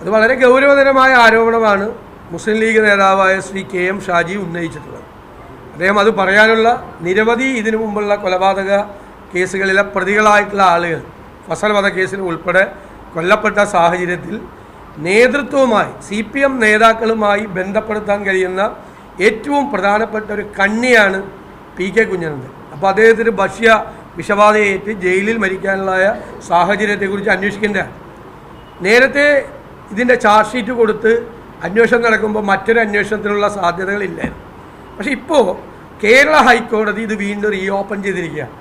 അത് വളരെ ഗൗരവതരമായ ആരോപണമാണ് മുസ്ലിം ലീഗ് നേതാവായ ശ്രീ കെ എം ഷാജി ഉന്നയിച്ചിട്ടുള്ളത്. അദ്ദേഹം അത് പറയാനുള്ള നിരവധി ഇതിനു മുമ്പുള്ള കൊലപാതക കേസുകളിലെ പ്രതികളായിട്ടുള്ള ആളുകൾ ഫസൽ വധക്കേസിൽ ഉൾപ്പെടെ കൊല്ലപ്പെട്ട സാഹചര്യത്തിൽ നേതൃത്വവുമായി സി പി എം നേതാക്കളുമായി ബന്ധപ്പെടുത്താൻ കഴിയുന്ന ഏറ്റവും പ്രധാനപ്പെട്ട ഒരു കണ്ണിയാണ് പി കെ കുഞ്ഞനന്ദൻ. അപ്പോൾ അദ്ദേഹത്തിന് ഭക്ഷ്യ വിഷബാധയേറ്റ് ജയിലിൽ മരിക്കാനുള്ള സാഹചര്യത്തെക്കുറിച്ച് അന്വേഷിക്കേണ്ട നേരത്തെ ഇതിന്റെ ചാർജ് ഷീറ്റ് കൊടുത്ത് അന്വേഷണം നടക്കുമ്പോൾ മറ്റൊരു അന്വേഷണത്തിനുള്ള സാധ്യതകളില്ലായിരുന്നു. പക്ഷേ ഇപ്പോൾ കേരള ഹൈക്കോടതി ഇത് വീണ്ടും റീ ഓപ്പൺ ചെയ്തിരിക്കുകയാണ്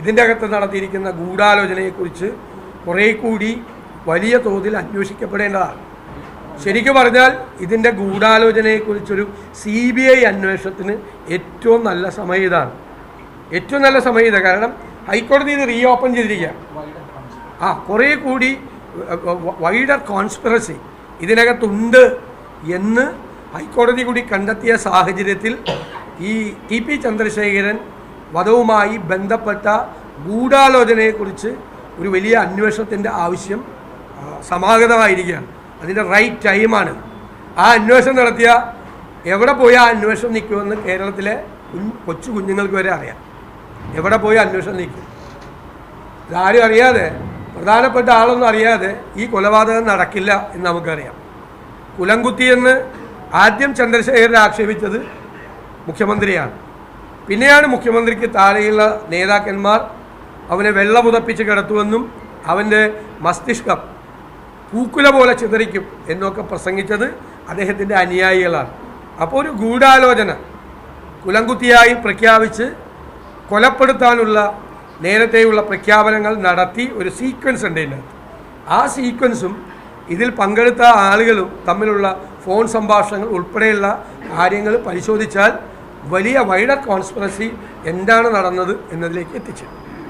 ഇതിന്റെ അകത്ത് നടത്തിയിരിക്കുന്ന ഗൂഢാലോചനയെക്കുറിച്ച് കുറേ കൂടി വലിയ തോതിൽ അന്വേഷിക്കപ്പെടേണ്ടതാണ്. ശരിക്കും പറഞ്ഞാൽ ഇതിന്റെ ഗൂഢാലോചനയെക്കുറിച്ചൊരു സി ബി ഐ അന്വേഷണത്തിന് ഏറ്റവും നല്ല സമയം ഇതാണ്. ഏറ്റവും നല്ല സമയം ഇതാണ് കാരണം ഹൈക്കോടതി ഇത് റീ ഓപ്പൺ ചെയ്തിരിക്കുകയാണ് ആ കുറേ കൂടി വൈഡർ കോൺസ്പിറസി ഇതിനകത്തുണ്ട് എന്ന് ഹൈക്കോടതി കൂടി കണ്ടെത്തിയ സാഹചര്യത്തിൽ ഈ ടി പി ചന്ദ്രശേഖരൻ വധവുമായി ബന്ധപ്പെട്ട ഗൂഢാലോചനയെക്കുറിച്ച് ഒരു വലിയ അന്വേഷണത്തിന്റെ ആവശ്യം സമാഗതമായിരിക്കുകയാണ്. അതിന്റെ റൈറ്റ് ടൈമാണ്. ആ അന്വേഷണം നടത്തിയ എവിടെ പോയി ആ അന്വേഷണം നിൽക്കുമെന്ന് കേരളത്തിലെ കൊച്ചു കുഞ്ഞുങ്ങൾക്ക് വരെ അറിയാം. എവിടെ പോയി അന്വേഷണം നിൽക്കും? ഇതാരും അറിയാതെ പ്രധാനപ്പെട്ട ആളൊന്നും അറിയാതെ ഈ കൊലപാതകം നടക്കില്ല എന്ന് നമുക്കറിയാം. കുലംകുത്തിയെന്ന് ആദ്യം ചന്ദ്രശേഖരൻ ആക്ഷേപിച്ചത് മുഖ്യമന്ത്രിയാണ്. പിന്നെയാണ് മുഖ്യമന്ത്രിക്ക് താഴെയുള്ള നേതാക്കന്മാർ അവനെ വെള്ള പുതപ്പിച്ച് കിടത്തുമെന്നും അവന്റെ മസ്തിഷ്കം പൂക്കുല പോലെ ചിതറിക്കും എന്നൊക്കെ പ്രസംഗിച്ചത് അദ്ദേഹത്തിന്റെ അനുയായികളാണ്. അപ്പോൾ ഒരു ഗൂഢാലോചന. കുലംകുത്തിയായി പ്രഖ്യാപിച്ച് കൊലപ്പെടുത്താനുള്ള നേരത്തെയുള്ള പ്രഖ്യാപനങ്ങൾ നടത്തി ഒരു സീക്വൻസ് ഉണ്ട് ഇതിനകത്ത്. ആ സീക്വൻസും ഇതിൽ പങ്കെടുത്ത ആളുകളും തമ്മിലുള്ള ഫോൺ സംഭാഷണങ്ങൾ ഉൾപ്പെടെയുള്ള കാര്യങ്ങൾ പരിശോധിച്ചാൽ വലിയ വൈഡർ കോൺസ്പിറസി എന്താണ് നടന്നത് എന്നതിലേക്ക് എത്തിച്ചേരും.